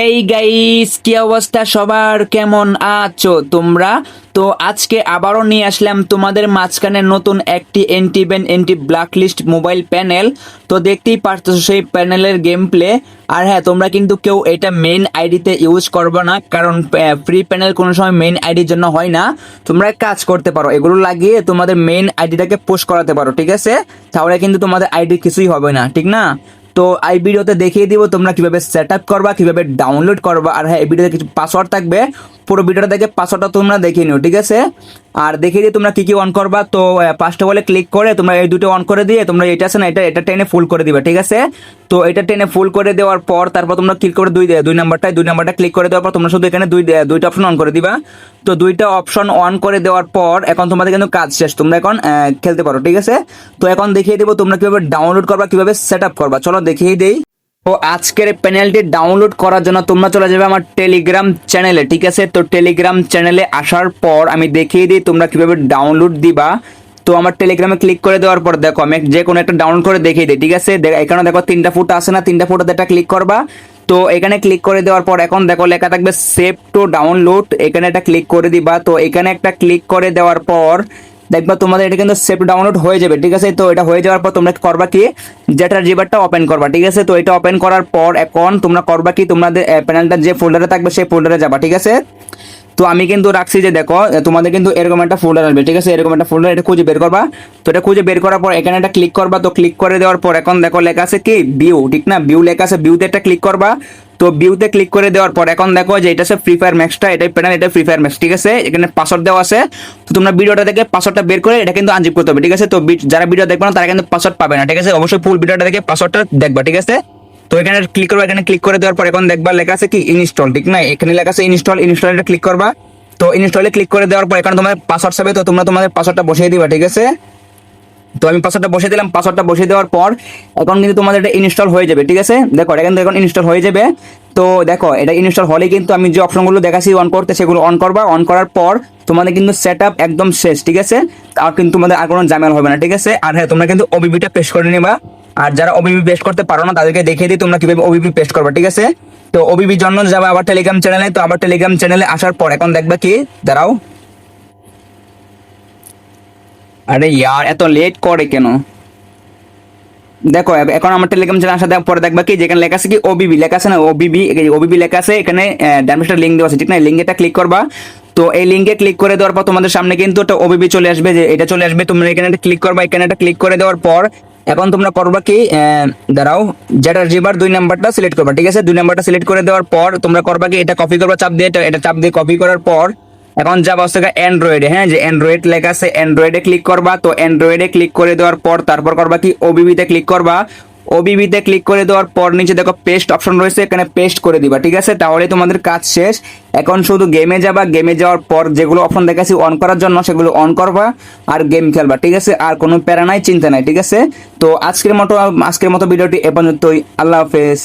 Hey guys, কি অবস্থা? সবার কেমন আছো তোমরা? তো আজকে আবারও নিয়ে আসলাম তোমাদের মাঝখানে নতুন একটি anti black list mobile panel তো দেখতেই পারতেছো সেই প্যানেলের গেম প্লে আর হ্যাঁ তোমরা কিন্তু কেউ এটা মেইন আইডিতে ইউজ করবে না, কারণ ফ্রি প্যানেল কোনো সময় মেইন আইডির জন্য হয় না। তোমরা কাজ করতে পারো, এগুলো লাগিয়ে তোমাদের মেইন আইডিটাকে পোস্ট করাতে পারো, ঠিক আছে? তাহলে কিন্তু তোমাদের আইডি কিছুই হবে না, ঠিক না? তো এই ভিডিওতে দেখিয়ে দিব তোমরা কীভাবে সেট আপ করবা, কীভাবে ডাউনলোড করবা, আর হ্যাঁ এই ভিডিওতে কিছু পাসওয়ার্ড থাকবে। পুরো ভিডিওটা দেখে পাসওয়ার্ডটা তোমরা দেখিয়ে নিও, ঠিক আছে? আর দেখিয়ে দিয়ে তোমরা কি কি অন করবা, তো পাঁচটা বলে ক্লিক করে তোমরা এই দুটো অন করে দিয়ে তোমরা এটা আছে না, এটা এটা টেনে ফুল করে দিবে, ঠিক আছে? তো এটা টেনে ফুল করে দেওয়ার পর তারপর তোমরা ক্লিক করে দুই দুই নাম্বারটায় দুই নাম্বারটা ক্লিক করে দেওয়ার পর তোমরা শুধু এখানে দুই দুইটা অপশন অন করে দিবা। তো দুইটা অপশন অন করে দেওয়ার পর এখন তোমাদের কিন্তু কাজ শেষ, তোমরা এখন খেলতে পারো, ঠিক আছে? তো এখন দেখিয়ে দেবো তোমরা কীভাবে ডাউনলোড করবা, কীভাবে সেট আপ করবা, চলো দেখিয়ে দেই। তো আজকের প্যানেলটি ডাউনলোড করার জন্য তোমরা চলে যাবে আমার টেলিগ্রাম চ্যানেলে, ঠিক আছে? তো টেলিগ্রাম চ্যানেলে আসার পর আমি দেখিয়ে দিই তোমরা কীভাবে ডাউনলোড দিবা। তো আমার টেলিগ্রামে ক্লিক করে দেওয়ার পর দেখো, আমি যে কোনো একটা ডাউনলোড করে দেখিয়ে দিই, ঠিক আছে? এখানে দেখো তিনটা ফুট আছে না, তিনটা ফুটাতে একটা ক্লিক করবা। তো এখানে ক্লিক করে দেওয়ার পর এখন দেখো লেখা থাকবে সেভ টু ডাউনলোড, এখানে একটা ক্লিক করে দিবা। তো এখানে একটা ক্লিক করে দেওয়ার পর দেখবা তোমাদের এটা কিন্তু সেভ ডাউনলোড হয়ে যাবে, ঠিক আছে? তো এটা হয়ে যাওয়ার পর তোমরা করবা কি? যেটার জিবারটা ওপেন করবা, ঠিক আছে? তো এটা ওপেন করার পর এখন তোমরা করবা কি? তোমাদের প্যানেলটা যে ফোল্ডারে থাকবে সেই ফোল্ডারে যাবা, ঠিক আছে? তো আমি কিন্তু রাখছি যে দেখো তোমাদের কিন্তু এরকম একটা ফোল্ডার আসবে, ঠিক আছে? এরকম একটা ফোল্ডার এটা খুঁজে বের করবা। তো এটা খুঁজে বের করার পর এখানে একটা ক্লিক করবা। তো ক্লিক করে দেওয়ার পর এখন দেখো লেখা আছে কি? ভিউ ঠিক না? ভিউ লেখা আছে ভিউতে একটা ক্লিক করবা। তো ভিউতে ক্লিক করে দেওয়ার পর এখন দেখো যে এটা ফ্রি ফায়ার ম্যাক্সটা এটাই প্যানেল এটা ফ্রি ফায়ার ম্যাক্স ঠিক আছে? এখানে পাসওয়ার্ড দেওয়া আছে। তো তোমরা ভিডিওটা দেখে পাসওয়ার্ডটা বের করে এটা কিন্তু আনজিপ করতে হবে, ঠিক আছে? তো যারা ভিডিও দেখবে না, তারা কিন্তু পাসওয়ার্ড পাবে না, ঠিক আছে? অবশ্যই ফুল ভিডিওটা দেখে পাসওয়ার্ডটা দেখবা, ঠিক আছে? তো এখানে ক্লিক করবা, এখানে ক্লিক করে দেওয়ার পর এখন দেখবা লেখা আছে কি? ইনস্টল ঠিক না? এখানে লেখা আছে ইনস্টল ইনস্টলটা ক্লিক করবা। তো ইনস্টলে ক্লিক করে দেওয়ার পর এখানে তোমার পাসওয়ার্ড যাবে তো তোমরা তোমাদের পাসওয়ার্ডটা বসিয়ে দিবা, ঠিক আছে? তো আমি পাসওয়ার্ডটা বসিয়ে দিলাম। পাসওয়ার্ডটা বসিয়ে দেওয়ার পর এখন কিন্তু তোমাদের এটা ইনস্টল হয়ে যাবে, ঠিক আছে? দেখো, এটা কিন্তু এখন ইনস্টল হয়ে যাবে। তো দেখো, এটা ইনস্টল হলে কিন্তু আমি যে অপশনগুলো দেখাচ্ছি অন করতে, সেগুলো অন করবা। অন করার পর তোমাদের কিন্তু সেট আপ একদম শেষ, ঠিক আছে? আর কিন্তু তোমাদের আর কোনো ঝামেলা হবে না, ঠিক আছে? আর হ্যাঁ তোমরা কিন্তু ওবিবিটা পেস্ট করে নেবা। আর যারা ওবিবি পেস্ট করতে পারো না, তাদেরকে দেখিয়ে দিই তোমরা কীভাবে ওবিবি পেস্ট করবা, ঠিক আছে? তো ওবিবি জন্য যাবে আবার টেলিগ্রাম চ্যানেলে তো আবার টেলিগ্রাম চ্যানেলে আসার পর এখন দেখবা কি? দাঁড়াও। আরে ইয়ার, এত লেট করে কেন? দেখো এখন আমার টেলিগ্রাম চ্যানেল আসার দেওয়ার পরে দেখবা কি, যেখানে লেখা আছে কি ওবিবি লেখা আছে না ওবিবি ওবিবি লেখা আছে, এখানে ডানমিস্টার লিঙ্ক দেওয়া আছে, ঠিক না? লিঙ্কে এটা ক্লিক করবা। তো এই লিঙ্কে ক্লিক করে দেওয়ার পর তোমাদের সামনে কিন্তু একটা ওবিবি চলে আসবে, যে এটা চলে আসবে, তোমরা এখানে একটা ক্লিক করবা, এখানে একটা ক্লিক করে দেওয়ার পর এখন তোমরা করবা কি দাঁড়াও, যেটা রিভার দুই নাম্বারটা সিলেক্ট করবা, ঠিক আছে? দুই নাম্বারটা সিলেক্ট করে দেওয়ার পর তোমরা করবা কি, এটা কপি করবা, চাপ দিয়ে, এটা চাপ দিয়ে কপি করার পর এখন যাবা হচ্ছে অ্যান্ড্রয়েডে হ্যাঁ যে অ্যান্ড্রয়েড লেখা আছে অ্যান্ড্রয়েডে ক্লিক করবা, তো অ্যান্ড্রয়েডে ক্লিক করে দেওয়ার পর তারপর করবা কি? ওবিবিতে ক্লিক করবা। ওবিবিতে ক্লিক করে দেওয়ার পর নিচে দেখো পেস্ট অপশন রয়েছে, এখানে পেস্ট করে দিবা, ঠিক আছে? তাহলে তোমাদের কাজ শেষ। এখন শুধু গেমে যাবা গেমে যাওয়ার পর যেগুলো অপশন দেখাচ্ছি অন করার জন্য সেগুলো অন করবা আর গেম খেলবা, ঠিক আছে? আর কোনো প্যারা নাই, চিন্তা নাই, ঠিক আছে? তো আজকের মতো আজকের মতো ভিডিওটি এ পর্যন্তই। আল্লাহ হাফেজ।